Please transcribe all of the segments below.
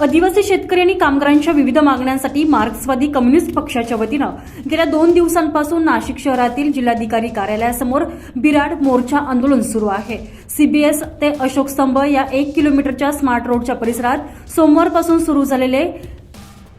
आदिवासी शेतकरी आणि कामगारांच्या विविध मागण्यांसाठी मार्क्सवादी कम्युनिस्ट पक्षाच्या वतीनं गेल्या दोन दिवसांपासून नाशिक शहरातील जिल्हाधिकारी कार्यालयासमोर बिराड मोर्चा आंदोलन सुरू आहे. सीबीएस ते अशोक स्तंभ या एक किलोमीटरच्या स्मार्ट रोडच्या परिसरात सोमवारपासून सुरू झालेले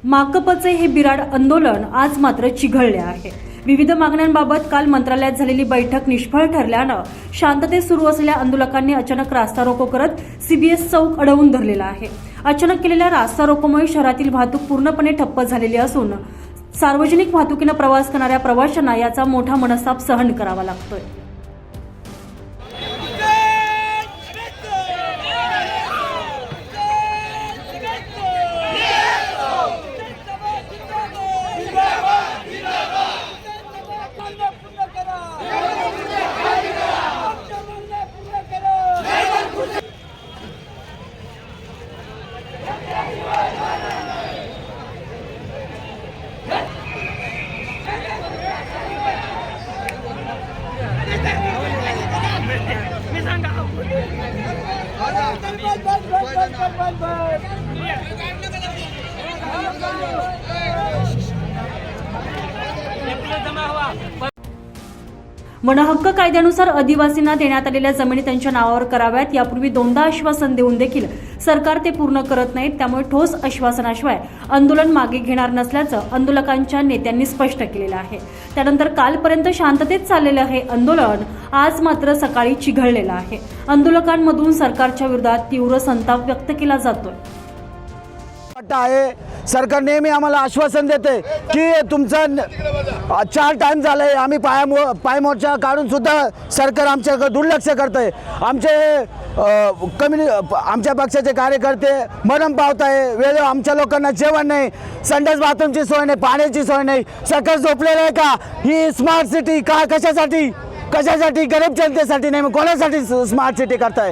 माकपचे हे बिराड आंदोलन आज मात्र चिघळले आहे. विविध मागण्यांबाबत काल मंत्रालयात झालेली बैठक निष्फळ ठरल्यानं शांततेत सुरू असलेल्या आंदोलकांनी अचानक रास्ता रोको करत सीबीएस चौक अडवून धरलेला आहे. अचानक केलेल्या रास्ता रोकोमुळे शहरातील वाहतूक पूर्णपणे ठप्प झालेली असून सार्वजनिक वाहतुकीनं प्रवास करणाऱ्या प्रवाशांना याचा मोठा मनस्ताप सहन करावा लागतोय. वनहक्क कायद्यानुसार आदिवासींना देण्यात आलेल्या जमिनी त्यांच्या नावावर कराव्यात. यापूर्वी दोनदा आश्वासन देऊन देखील सरकार ते पूर्ण करत नाहीत त्यामुळे ठोस आश्वासनाशिवाय आंदोलन मागे घेणार नसल्याचं आंदोलकांच्या नेत्यांनी स्पष्ट केलेलं आहे. त्यानंतर कालपर्यंत शांततेत चाललेलं हे आंदोलन आज मात्र सकाळी चिघळलेलं आहे. आंदोलकांमधून सरकारच्या विरोधात तीव्र संताप व्यक्त केला जातोय. सरकार नेहमी आम्हाला आश्वासन देते की तुमचं न- चार टाइम आहे आम्ही पायामो पायमोर्चा काढूनसुद्धा सरकार आमच्याकडे दुर्लक्ष करतंय. आमचे कम्युनि आमच्या पक्षाचे कार्यकर्ते मरण पावत आहे वेळ आमच्या लोकांना जेवण नाही संडास बाथरूमची सोय नाही पाण्याची सोय नाही. सरकार झोपलेलं आहे का? ही स्मार्ट सिटी का कशासाठी? कशासाठी? गरीब जनतेसाठी नाही मग कोणासाठी स्मार्ट सिटी करताय?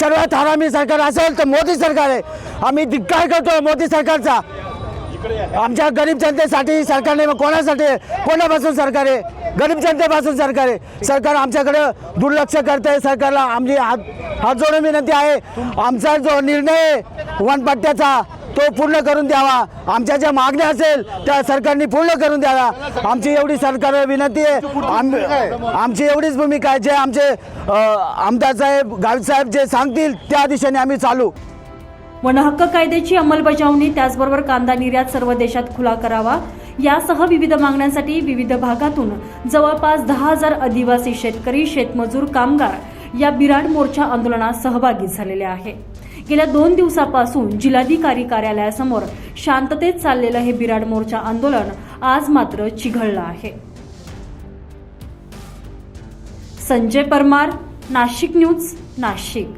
सर्वात हरामी सरकार असेल तर मोदी सरकार आहे. आम्ही धिक्कार करतो मोदी सरकारचा. आमच्या गरीब जनतेसाठी सरकारने मग कोणासाठी? कोणापासून सरकार आहे? गरीब जनतेपासून सरकार आहे. सरकार आमच्याकडे दुर्लक्ष करते सरकारला आमची हात हात जोडून विनंती आहे. आमचा जो निर्णय आहे वनपट्ट्याचा तो पूर्ण करून द्यावा. आमच्या ज्या मागण्या असेल त्या सरकारने पूर्ण करून द्यावा आमची एवढी सरकार विनंती आहे. आम आमची एवढीच भूमिका आहे. जे आमचे आमदार साहेब गावी साहेब जे सांगतील त्या दिशेने आम्ही चालू. वनहक्क कायद्याची अंमलबजावणी त्याचबरोबर कांदा निर्यात सर्व देशात खुला करावा यासह विविध मागण्यांसाठी विविध भागातून जवळपास दहा हजार आदिवासी शेतकरी शेतमजूर कामगार या बिराड मोर्चा आंदोलनात सहभागी झालेले आहे. गेल्या दोन दिवसापासून जिल्हाधिकारी कार्यालयासमोर शांततेत चाललेलं हे बिराड मोर्चा आंदोलन आज मात्र चिघळलं आहे. संजय परमार नाशिक न्यूज नाशिक.